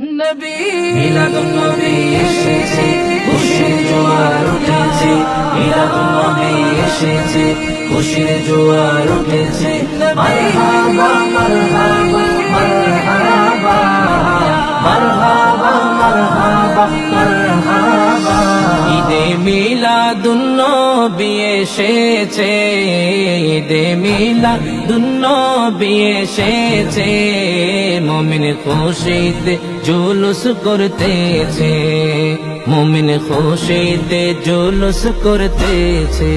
মিলাদুন নবী এসেছে, খুশির জোয়ার উঠেছে। মিলাদুন নবী, এসেছে, খুশির জোয়ার উঠেছে। মারহাবা মারহাবা মারহাবা মারহাবা ঈদে মিলাদুন নবী এসেছে, ঈদে মমিন খুশিতে জুলুস করতেছে। মমিন খুশিতে জুলুস করতেছে।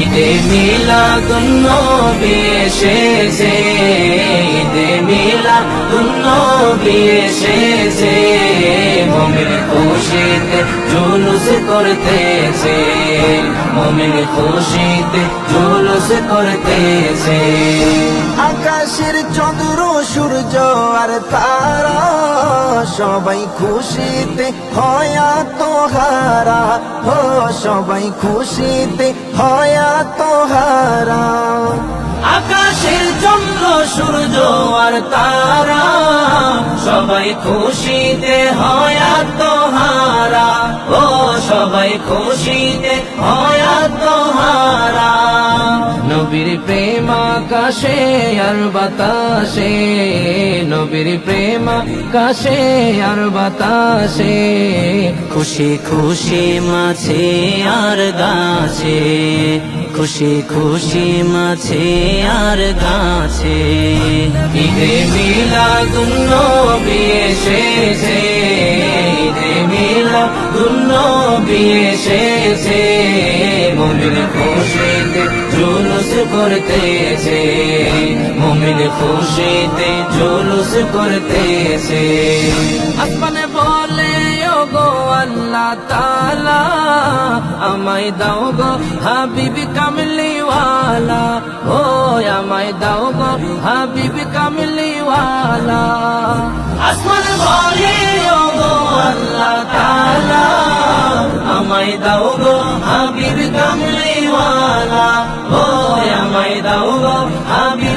ঈদে মিলাদুন নবী এসেছে। ঈদে মিলাদুন নবী এসেছে। মমিন খুশিতে জুলুস করতেছে। মমিন খুশিতে জুলুস করতেছে। আকাশের চন্দ্র, সূর্য আর তারা সবাই খুশিতে হয়া তোহারা ও, সবাই খুশিতে হয়া তোহারা আকাশের চন্দ্র, সূর্য আর তারা সবাই খুশিতে হয় তোহারা ও, সবাই খুশিতে হয় তোহারা নবীর প্রেম আকাশে আর বাতাসে, নবীর প্রেম আকাশে আর বাতাসে, খুশি খুশি মাছে আর গাছে, খুশি খুশি মাছে আর গাছে। ঈদে মিলাদুন নবী এসেছে, ঈদে মিলাদুন নবী এসেছে মুমিন খুশিতে জুলুস করতেছে। মুমিন খুশিতে জুলুস করতেছে। আসমানে বলে গো আল্লাহ তাআলা, আমায় দাও গো হাবিবি কামলিওয়ালা। ও, আমায় দাও গো হাবিবি কামলিওয়ালা। আসমান বলে গো আল্লাহ তাআলা, আমায় দাও গো হাবিবি ও আমায় দাও আমি